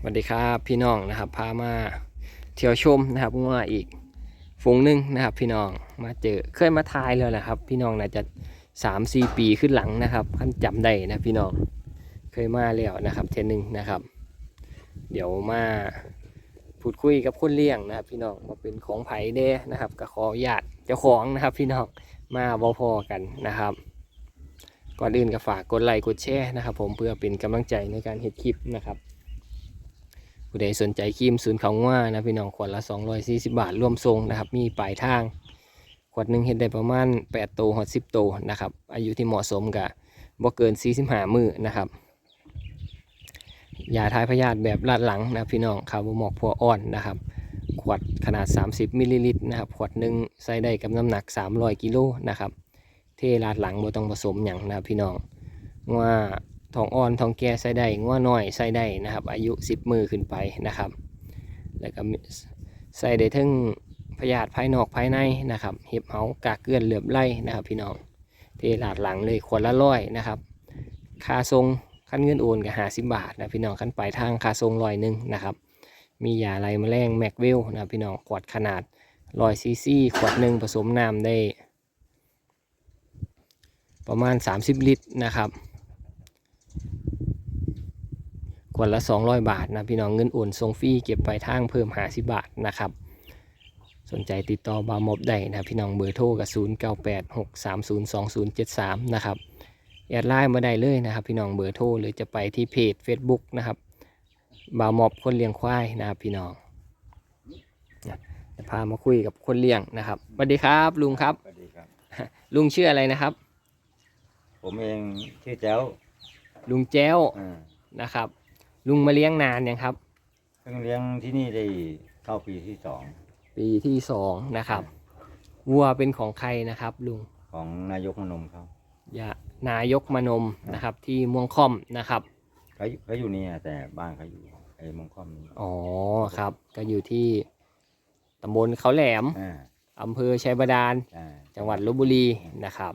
สวัสดีครับพี่น้องนะครับพามาเที่ยวชมนะครับว่าอีกฝูงหนึ่งนะครับ พี่น้องมาเจอเคยมาทายเลยแหละครับ พี่น้องน่าจะสามสี่ปีขึ้นหลังนะครับท่านจำได้นะพี่น้องเคยมาแล้วนะครับ เทนหนึ่งนะครับ เดี๋ยวมาพูดคุยกับคนเลี้ยงนะครับ พี่น้องมาเป็นของไผ่เด้นะครับก็ขอญาตเจ้าของนะครับ พี่น้องมาบอพอกันนะครับก่อนอื่นก็ฝากกดไลค์กดแชร์นะครับ ผมเพื่อเป็นกำลังใจในการเฮ็ดคลิปนะครับ ผู้ใดสนใจครีมศูนย์เขาว่านะพี่น้องขวดละ 240 บาทร่วมทรงนะครับ มีปลายทาง ขวดหนึ่งเฮ็ดได้ประมาณ8โตหอด10โตนะครับ อายุที่เหมาะสมกับบ่เกิน 45 มือนะครับยาทายพยาธิแบบลาดหลังนะพี่น้องคาร์บอมอกพัวอ่อนนะครับ ขวดขนาด 30มิลลิลิตรนะครับขวดหนึ่งใส่ได้กับน้ำหนัก 300กิโลนะครับเทลาดหลังบ่ต้องผสมหยังนะพี่น้องว่า ทองอ่อนทองแก่ใส่ได้ง้อน้อยใส่ได้นะครับ อายุ 10 มือขึ้นไปนะครับ แล้วก็ใส่ได้ทั้งพยาธิภายนอกภายในนะครับ เห็บเหากากเกลื่อนเหลือบไล่นะครับ พี่น้องเทลาดหลังเลยขวดละร้อยนะครับค่าทรงขั้นเงินโอนกับหาสิบาทนะพี่น้องขั้นปลายทางค่าทรงร้อยหนึ่งนะครับ มียาไรแมลงแมกเวลนะพี่น้องขวดขนาดร้อยซีซีขวดหนึ่งผสมน้ำได้ ประมาณ 30 ลิตรนะครับ ข วดละ 200 บาทนะพี่น้องเงินโอนส่งฟรีเก็บไปลายทางเพิ่ม50บาทนะครับ สนใจติดต่อบามอบได้นะพี่น้องเบอร์โทรกับ0986302073นะครับแอดไลน์มาได้เลยนะครับ พี่น้องเบอร์โทรหรือจะไปที่เพจ Facebook นะครับบามอบคนเลี้ยงควายนะครับพี่น้องนะจะพามาคุยกับคนเลี้ยงนะครับสวัสดีครับลุงครับ สวัสดีครับ ลุงชื่ออะไรนะครับ ผมเองชื่อแจ้วลุงแจ้วอ่านะครับ ลุงมาเลี้ยงนานยังครับ เพิ่งเลี้ยงที่นี่ได้เข้าปีที่สองปีที่สองนะครับวัวเป็นของใครนะครับลุงของนายกมนมเขายานายกมนมนะครับ ที่ม่วงค่อมนะครับเขาอยู่เขาอยู่นี่อะแต่บ้านเขาอยู่ไอ้มงคอมนี่อ๋อครับ ก็อยู่ที่ตำบลเขาแหลมอ่าอำเภอชัยบาดาล ใช่จังหวัดลบบุรีนะครับ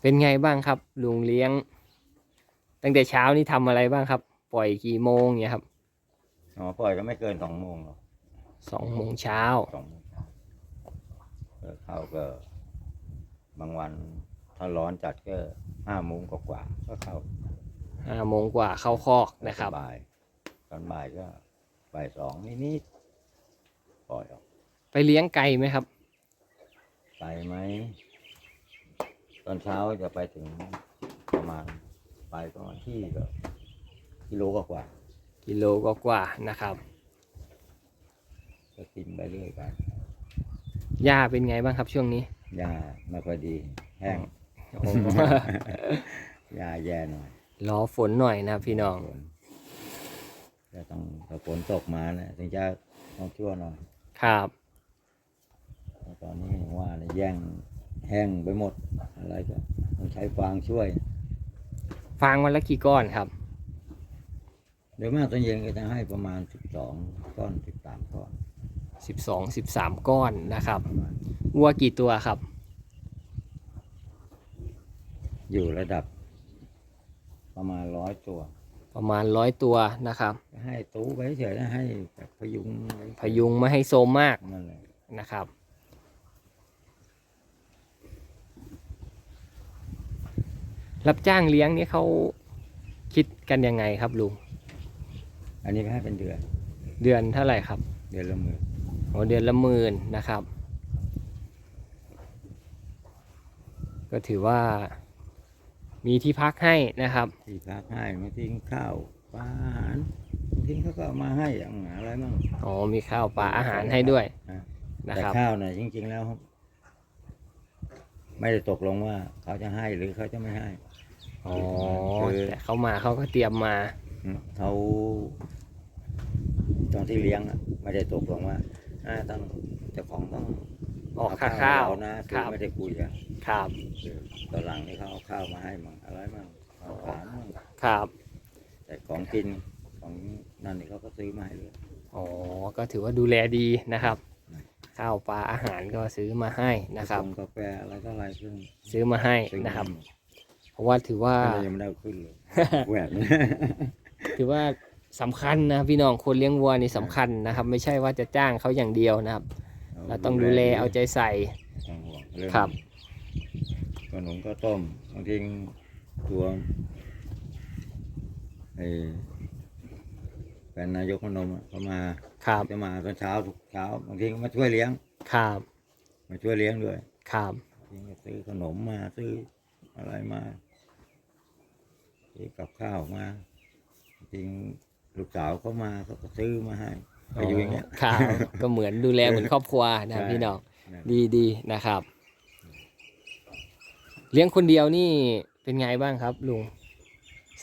เป็นไงบ้างครับ ลุงเลี้ยง ตั้งแต่เช้านี่ทำอะไรบ้างครับ ปล่อยกี่โมงเนี่ยครับอ๋อปล่อยก็ไม่เกินสองโมงหรอกสองโมงเช้าสองโมงเช้าเออเข้าก็ บางวันถ้าร้อนจัดก็ห้าโมงกว่าๆก็เข้าห้าโมงกว่าเข้าคอกนะครับ บ่ายตอนบ่ายก็บ่ายสองนิดๆปล่อยออกไปเลี้ยงไก่ไหมครับไกลไหม ตอนเช้าจะไปถึงประมาณไปประมาณที่ก็ กิโลกว่ากิโลก็กว่าๆนะครับๆก็กินไปเรื่อยไปหญ้าเป็นไงบ้างครับช่วงนี้หญ้าไม่ค่อยดี แห้งโอ้หญ้าแย่หน่อยรอฝนหน่อยนะครับพี่น้อง ฝนจะต้องถ้าฝนตกมาเนี่ยถึงจะต้องชั่วหน่อยครับแต่ตอนนี้อย่างว่าเนี่ยแย่งแห้งไปหมดอะไรก็ต้องใช้ฟางช่วย ฟางวันละกี่ก้อนครับ เดี๋ยวมากตอนเย็นก็จะให้ประมาณสิบสองก้อนสิบสามก้อน 12 13 ก้อนนะครับประมาณวัวกี่ตัวครับ อยู่ระดับ ประมาณร้อยตัว ประมาณร้อยตัวนะครับ ให้ตู้ไปเฉยๆนะให้แบบพยุงไว้พยุงไม่ให้โซมมากนั่นแหละนะครับ รับจ้างเลี้ยงนี่เขาคิดกันยังไงครับลุง อันนี้ให้เป็นเดือน เดือนเท่าไหร่ครับเดือนละหมื่นโอ้เดือนละหมื่นนะครับ ก็ถือว่า มีที่พักให้นะครับ ที่พักให้มาทิ้งข้าวปลาอาหารบางทิ้งเขาก็เอามาให้อย่างอะไรมั่งอ๋อมีข้าวปลาอาหารให้ด้วยนะนะแต่ครับ ข้าวเนี่ยจริง ๆ แล้ว ไม่ได้ตกลงว่า เขาจะให้หรือเขาจะไม่ให้ อ๋อคือ แต่เขามาเขาก็เตรียมมา อืมเขาต อนที่เลี้ยงอะไม่ได้ตกลงว่าอ่าต้องเจ้าของต้องออกค่าข้าวเอนะคคือรับไม่ได้คุยกันครับ คือตอนหลังนี่เขาเอาข้าวมาให้มั่งอะไรมั่งข้าวสารมั่งครับ แต่ของกินของนั่นนี่เขาก็ซื้อมาให้เลย อ๋อ ก็ถือว่าดูแลดีนะครับ ข้าวปลาอาหารก็ซื้อมาให้นะครับ กาแฟกาแฟอะไรก็อะไรซึ่งซื้อมาให้ซื้อมานะครับ เพราะว่าถือว่า ก็เลยยังไม่ได้เอาขึ้นเลย แหวน ถือว่า สำคัญนะพี่น้องคนเลี้ยงวัวนี่สำคัญนะครับ ไม่ใช่ว่าจะจ้างเขาอย่างเดียวนะครับ เราต้องดูแลเอาใจใส่ต้องห่วงเรื่องครับขนมก็ต้มบางทีตัวไอ้แฟนนายกพนมอะเขามาครับจะมาตอนเช้าทุกเช้าบางทีก็มาช่วยเลี้ยงครับ มาช่วยเลี้ยงด้วยครับบางทีก็ซื้อขนมมาซื้ออะไรมาซื้อกับข้าวมาจริง ลูกสาวเขามาเขาก็ซื้อมาให้ก็อยู่อย่างเงี้ย ครับ ก็เหมือนดูแลเหมือนครอบครัวนะครับใช่ พี่น้องนั่นดีดีนะครับ เลี้ยงคนเดียวนี่เป็นไงบ้างครับลุง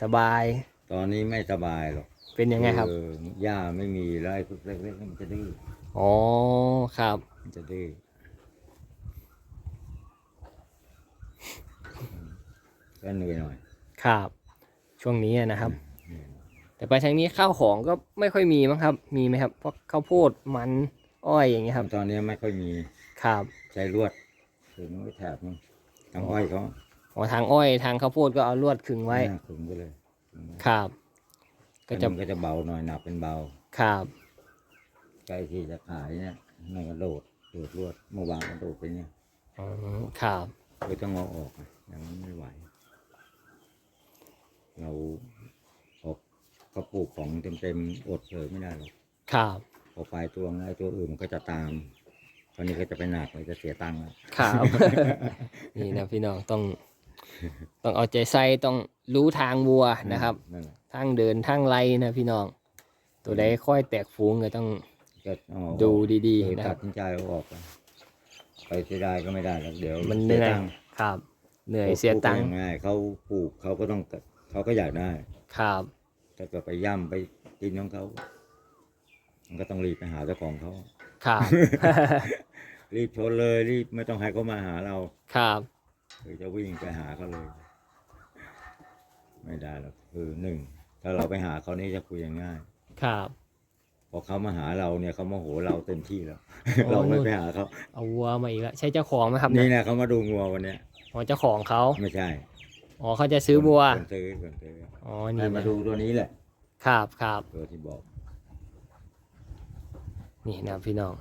สบายตอนนี้ไม่สบายหรอกเป็นยังไงครับเออย่าไม่มีแล้วไอ้พวกเล็กๆมันจะดื้ออ๋อครับมันจะดื้อก็เหนื่อยหน่อยครับ ช่วงนี้นะครับ แต่ไปทางนี้ข้าวของก็ไม่ค่อยมีมั้งครับ มีไหมครับพวกข้าวโพดมันอ้อยอย่างเงี้ยครับตอนนี้ไม่ค่อยมีครับใช้ลวดถึงไว้แถบนึงทางอ้อยเขาอ๋อทางอ้อยทางข้าวโพดก็เอาลวดขึงไว้หน้าขึงไปเลยขึงไว้ครับ ก็ก็จะจะก็จะเบาหน่อยหนักเป็นเบาครับใกล้ที่จะขายเนี่ยนั่นก็โดดโดดลวดเมื่อวานก็โดดไปเนี่ยอ๋อครับก็ต้องเอาออกอะอย่างนั้นไม่ไหว เราออก เขาปลูกของเต็มๆอดเลยไม่ได้หรอกครับพอไปตัวไงตัวอื่นมันก็จะตามตอนนี้ก็จะไปหนักเลยจะเสียตังค์แล้วครับ นี่นะพี่น้องต้อง ต้องเอาใจใส่ต้องรู้ทางวัวนะครับนั่นแหละทางเดินทางไรนะพี่น้อง ตัวใดค่อยแตกฟูงก็ต้องก็เอาออกดูดีเออๆนะคตัรัดบ สินใจเอาออกไปไปเสียดายก็ไม่ได้แล้วเดี๋ยวมันเหนื่อยสีตังค์ครับ เหนื่อยเสียตังค์ง่ายเขาปลูกเขาก็ต้องเขาก็อยากได้ ครับ ถ้าเกิดไปย่ำไปกินของเขา มันก็ต้องรีบไปหาเจ้าของเขา ครับ รีบชนเลยรีบไม่ต้องให้เขามาหาเราครับหรือจะวิ่งไปหาเขาเลย ไม่ได้หรอกคือหนึ่งถ้าเราไปหาเขานี่จะคุยอย่างง่าย ครับ พอเขามาหาเราเนี่ยเขาโมโหเราเต็มที่แล้ว โอ้ เราไม่ไปหาเขาเอาวัวมาอีกแล้วใช่เจ้าของไหมครับนี่เนี่ยนะเขามาดูงัววันเนี้ยอ๋อเจ้าของเขาไม่ใช่ อ๋อเขาจะซื้อวัว คนซื้อคนซื้ออ๋อให้นี่มานะดูตัวนี้แหละ ครับครับ ตัวที่บอก นี่นะพี่น้อง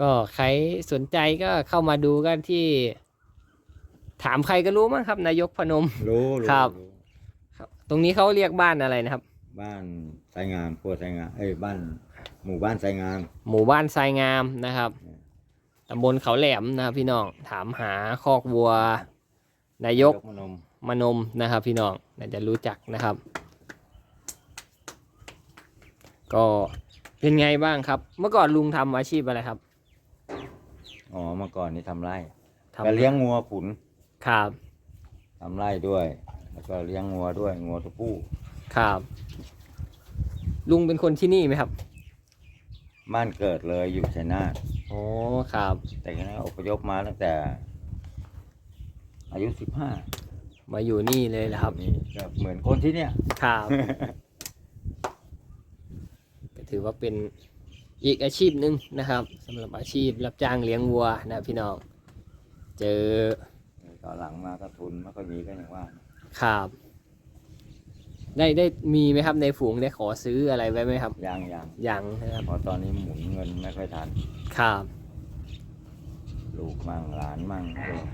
ก็ใครสนใจก็เข้ามาดูกันที่ ถามใครก็รู้มั้งครับ นายกพนม รู้รู้ครับ รู้ครับ ตรงนี้เขาเรียกบ้านอะไรนะครับ บ้านไซงามครัวไซงามเอ้ยบ้านหมู่บ้านไซงาม หมู่บ้านทรายงามนะครับอืมตำบลเขาแหลมนะครับพี่น้องถามหาคอกวัว นายกมนมมนมนะครับ พี่น้องน่าจะรู้จักนะครับ ก็เป็นไงบ้างครับ เมื่อก่อนลุงทำอาชีพอะไรครับ อ๋อเมื่อก่อนนี่ทำไร่ทำก็เลี้ยงงัวขุนครับทำไร่ด้วย แล้วก็เลี้ยงงัวด้วยงัวตัวผู้ครับ ลุงเป็นคนที่นี่ไหมครับ บ้านเกิดเลยอยู่ชัยนาทอ๋อครับ แต่ก็อพยพมาตั้งแต่ อายุสิบห้ามาอยู่นี่เลยแหละครับนี่ก็เหมือนคนที่เนี่ย ครับก็ถือว่าเป็นอีกอาชีพหนึ่งนะครับสำหรับอาชีพรับจ้างเลี้ยงวัวนะพี่น้อง เจอตอนหลังมาก็ทุนไม่ค่อยมีก็อย่างว่า ครับ ได้ได้มีไหมครับในฝูงได้ขอซื้ออะไรไว้ไหมครับ ยังยังยังนะครับ เพราะตอนนี้หมุนเงินไม่ค่อยทัน ครับ ลูกมั่งหลานมั่งเออ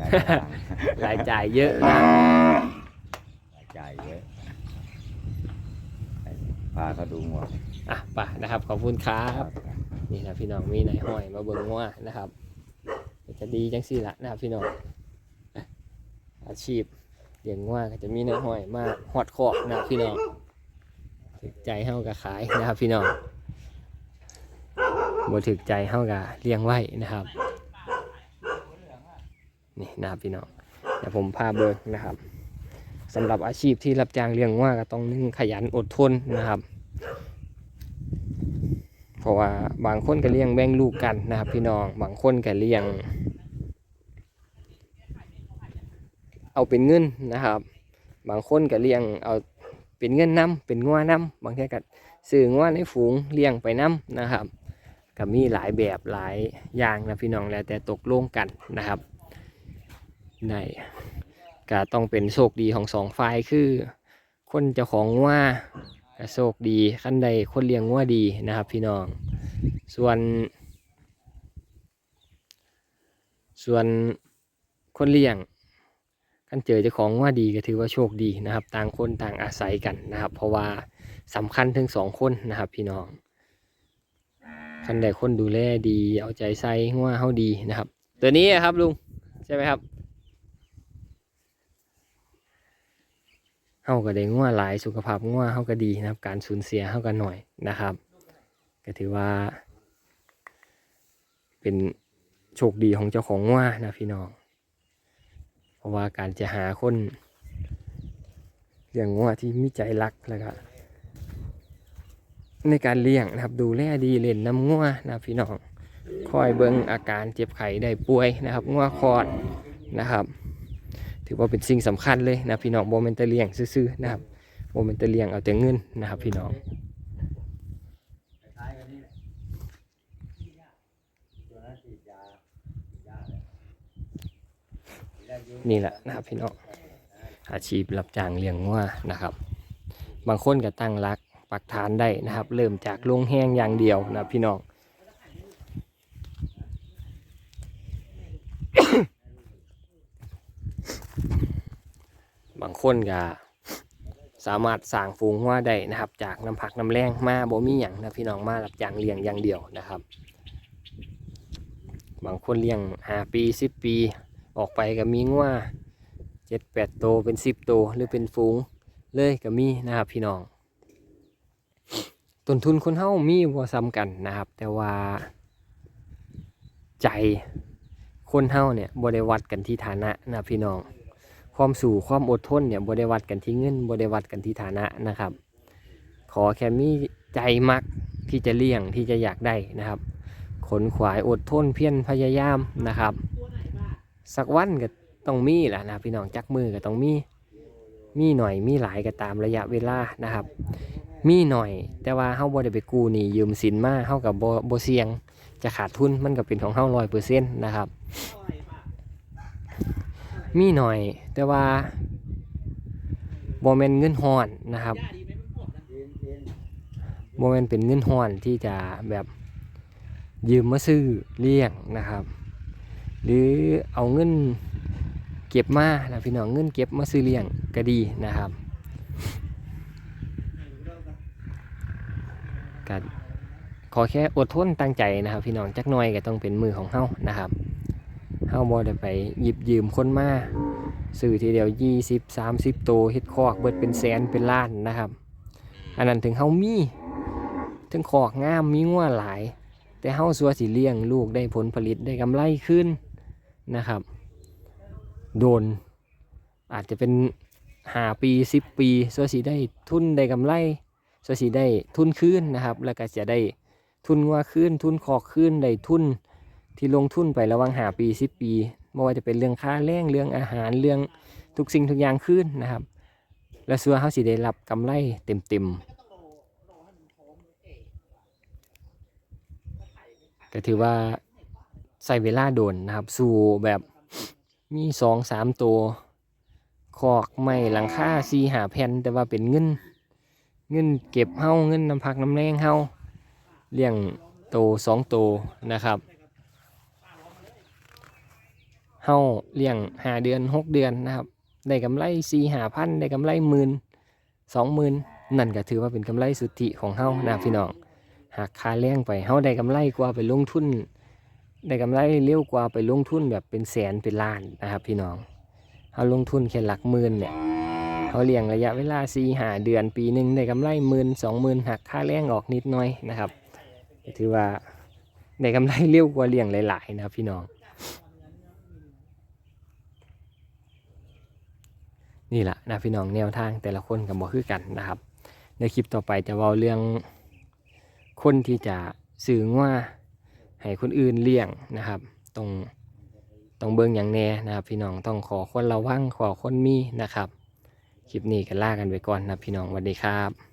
จ่ายตังค์รายจ่ายเยอะนะรายจ่ายเยอะพาเขาดูงัวอะไปนะครับ ขอบคุณครับ นี่นะพี่น้องมีนายห้อยมาเบิ่งว่านะครับก็จะดีจังสี่ละนะครับพี่น้องอะอาชีพเลี้ยงว่าก็จะมีนายห้อยมาหอดคอกนะครับพี่น้องถึกใจเฮากับขายนะครับพี่น้องบ่ถึกใจเฮากับเลี้ยงไว้นะครับ นี่นะครับพี่น้องเดี๋ยวผมพาเบิ่งนะครับสำหรับอาชีพที่รับจ้างเลี้ยงว่าก็ต้องนึ่งขยันอดทนนะครับ เพราะว่าบางคนก็เลี้ยงแบ่งลูกกันนะครับ พี่น้องบางคนก็เลี้ยง เอาเป็นเงินนะครับ บางคนก็เลี้ยงเอาเป็นเงินน้ำเป็นงัวน้ำบางทีก็ซื้องัวในฝูงเลี้ยงไปน้ำนะครับก็มีหลายแบบหลายอย่างนะพี่น้องแล้วแต่ตกลงกันนะครับ ในก็ต้องเป็นโชคดีของสองฝ่ายคือ คนเจ้าของงัว่าก็โชคดีขั้นใดคนเลี้ยงงัวดีนะครับ พี่น้อง ส่วน ส่วนคนเลี้ยงคันเจอเจ้าของงัว่าดีก็ถือว่าโชคดีนะครับ ต่างคนต่างอาศัยกันนะครับ เพราะว่าสำคัญถึงสองคนนะครับ พี่น้องคันใดคนดูแลดีเอาใจใส่งัว่าเฮาดีนะครับ ตัวนี้ครับลุงใช่ไหมครับ เฮาก็ได้งัวหลายสุขภาพงัวเฮาก็ดีนะครับ การสูญเสียเฮาก็หน่อยนะครับ ก็ถือว่า เป็นโชคดีของเจ้าของงัวนะพี่น้อง เพราะว่าการจะหาคนเลี้ยงงัวที่มีใจรักแล้วก็ในการเลี้ยงนะครับ ดูแลดีเล่นน้ำงัวนะพี่น้องคอยเบิ่งอาการเจ็บไข้ได้ป่วยนะครับงัวคอดนะครับ ถือว่าเป็นสิ่งสำคัญเลยนะพี่น้องโมเมนต์เลี้ยงซื่อๆนะครับโมเมนต์เลี้ยงเอาแต่เงินนะครับ พี่น้องนี่แหละนะครับพี่น้องอาชีพรับจ้างเลี้ยงงัวนะครับ บางคนก็ตั้งรักปักฐานได้นะครับ เริ่มจากลงแห้งอย่างเดียวนะพี่น้อง บาง คนก็สามารถสร้างฝูงงัวได้นะครับ จากน้ำผักน้ำแรงมาบ่มีอย่งนะพี่น้องมารับจ้างเลี้ยงอย่างเดียวนะครับ บางคนเลี้ยงหาปีสิบปี ออกไปก็มีงัวเจ็ดแปดโตเป็นสิบโตวหรือเป็นฝูงเลยก็มีนะครับพี่น้องต้นทุนคนเฮามีบ่ซ้ำกันนะครับ แต่ว่าใจคนเฮาเนี่ยบ่ได้วัดกันที่ฐานะนะพี่น้อง ความสู่ความอดทนเนี่ยบ่ได้วัดกันที่เงินบ่ได้วัดกันที่ฐานะนะครับ ขอแค่มีใจมักที่จะเลี้ยงที่จะอยากได้นะครับ ขนขวายอดทนเพียรพยายามนะครับ สักวันก็ต้องมีแหละนะพี่น้องจักมือก็ต้องมีมีหน่อยมีหลายก็ตามระยะเวลานะครับ มีหน่อยแต่ว่าเฮาบ่ได้ไปกู้หนี้ยืมสินมาเฮากับบ่บ่เสี่ยง จะขาดทุนมันก็เป็นของเฮาร้อยเปอร์เซ็นต์นะครับ มีหน่อย แต่ว่าบ่แม่นเงินฮ้อนนะครับบ่แม่นเป็นเงินฮ้อนที่จะแบบยืมมาซื้อเลี้ยงนะครับ หรือเอาเงินเก็บมานะพี่น้องเงินเก็บมาซื้อเลี้ยงก็ดีนะครับก็ขอแค่อดทนตั้งใจนะครับ พี่น้องจักหน่อยก็ต้องเป็นมือของเฮานะครับ เฮาบ่ได้ไปหยิบยืมคนมาซื้อทีเดียว 20 30 โตวเฮ็ดคอกเบิดเป็นแสนเป็นล้านนะครับ อันนั้นถึงเฮามีถึงคอกงามมีงัวหลาย แต่เฮาสัวสิเลี้ยงลูกได้ผลผลิตได้กำไรขึ้นนะครับ โดน อาจจะเป็นหาปีสิบปีสัวสิได้ทุนได้กำไรสัวสิได้ทุนขึ้นนะครับ แล้วก็จะได้ทุนงัวขึ้นทุนคอกขึ้นได้ทุน ที่ลงทุนไประวังหาปีสิบปีไม่ว่าจะเป็นเรื่องค่าแรงเรื่องอาหารเรื่องทุกสิ่งทุกอย่างขึ้นนะครับ และสัวเฮาสิได้รับกำไรเต็มๆก็ถือว่าใส่เวลาโดนนะครับ สู่แบบมีสองสามตัวคอกไม่หลังค่าซีหาแผ่นแต่ว่าเป็นเงิน เงินเก็บเฮาเงินน้ำพักน้ำแรงเฮาเลี้ยงโตสองโตนะครับ เฮาเลี้ยงหาเดือนหกเดือนนะครับได้กำไรซีหาพันได้กำไรหมื่นสองหมื่นนั่นก็ถือว่าเป็นกำไรสุทธิของเฮานะพี่น้อง หากค่าแรงไปเฮาได้กำไรกว่าไปลงทุน ได้กำไรเร็วกว่าไปลงทุนแบบเป็นแสนเป็นล้านนะครับพี่น้องเฮาลงทุนแค่หลักหมื่นเนี่ยเฮาเลี้ยงระยะเวลาสี่หาเดือนปีหนึ่งได้กำไรหมื่นสองหมื่นหักค่าแรงออกนิดหน่อยนะครับก็ถือว่าได้กำไรเร็วกว่าเลี้ยงหลายๆนะครับพี่น้อง นี่แหละนะพี่น้องแนวทางแต่ละคนกับบ่คือกันนะครับ ในคลิปต่อไปจะเว้าเรื่องคนที่จะสื่อว่าให้คนอื่นเลี้ยงนะครับตรงต้องเบิ้งอย่างแน่นะครับ พี่น้องต้องขอคนระวังขอคนมีนะครับคลิปนี้ก็ลากันไปก่อนนะพี่น้องสวัสดีครับ